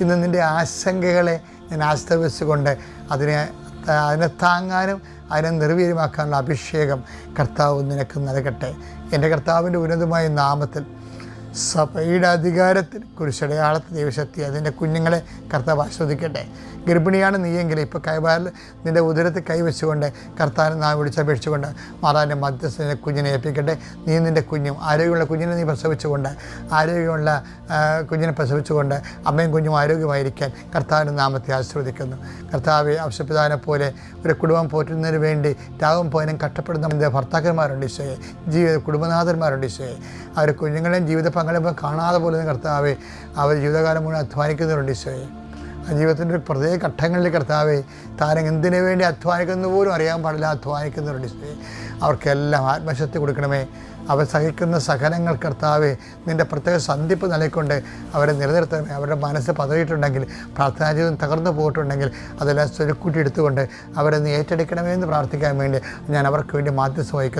ഇന്ന് നിന്റെ ആശങ്കകളെ ഞാൻ ആസ്തവിച്ചുകൊണ്ട് അതിനെ അതിനെ താങ്ങാനും അതിനെ നിർവീര്യമാക്കാനുള്ള അഭിഷേകം കർത്താവ് നിനക്ക് നൽകട്ടെ. എന്റെ കർത്താവിന്റെ ഉന്നതമായ നാമത്തിൽ സഭയുടെ അധികാരത്തിൽ കുരിശടയാളത്ത് ദൈവശക്തി. അതിന്റെ കുഞ്ഞുങ്ങളെ കർത്താവ് ആസ്വദിക്കട്ടെ ഗർഭിണിയാണ് നീയെങ്കിൽ ഇപ്പോൾ കൈവാരിൽ നിന്റെ ഉദരത്തിൽ കൈവച്ചുകൊണ്ട് കർത്താവിനെ നാം വിളിച്ചപേക്ഷിച്ചുകൊണ്ട് മാതാവിന്റെ മധ്യസ്ഥനെ കുഞ്ഞിനെ ഏൽപ്പിക്കട്ടെ. നീ നിന്റെ കുഞ്ഞും ആരോഗ്യമുള്ള കുഞ്ഞിനെ നീ പ്രസവിച്ചുകൊണ്ട് ആരോഗ്യമുള്ള കുഞ്ഞിനെ പ്രസവിച്ചുകൊണ്ട് അമ്മയും കുഞ്ഞും ആരോഗ്യമായിരിക്കാൻ കർത്താവിന്റെ നാമത്തെ ആസ്വദിക്കുന്നു കർത്താവ് ആവശ്യപിതാവിനെ പോലെ ഒരു കുടുംബം പോറ്റുന്നതിന് വേണ്ടി രാവും പോയനും കഷ്ടപ്പെടുന്ന ഭർത്താക്കന്മാരുണ്ട് ഈശോയെ ജീവിത കുടുംബനാഥന്മാരുണ്ട് ഈശോയെ. അവർ കുഞ്ഞുങ്ങളെയും ജീവിത പങ്കാളിയും കാണാതെ പോലും കർത്താവെ അവർ ജീവിതകാലം മുഴുവൻ അധ്വാനിക്കുന്നവരുണ്ട് ഈശോയെ. ജീവിതത്തിന്റെ ഒരു പ്രത്യേക ഘട്ടങ്ങളിൽ കർത്താവെ താരം എന്തിനു വേണ്ടി അധ്വാനിക്കുന്നു പോലും അറിയാൻ പാടില്ല അധ്വാനിക്കുന്നവരുണ്ട് ഈശോയെ. അവർക്കെല്ലാം ആത്മശക്തി കൊടുക്കണമേ. അവർ സഹിക്കുന്ന സഹനങ്ങൾ കർത്താവെ നിന്റെ പ്രത്യേക സന്ധിപ്പ് നൽകിക്കൊണ്ട് അവരെ നിലനിർത്തണമേ. അവരുടെ മനസ്സ് പതറിയിട്ടുണ്ടെങ്കിൽ പ്രാർത്ഥനാ ജീവിതം തകർന്നു പോയിട്ടുണ്ടെങ്കിൽ അതെല്ലാം സ്വരുക്കൂട്ടി എടുത്തുകൊണ്ട് അവരെ നീ ഏറ്റെടുക്കണമേ എന്ന് പ്രാർത്ഥിക്കാൻ വേണ്ടി ഞാൻ അവർക്ക് വേണ്ടി മാധ്യസ്ഥ വഹിക്കുന്നു.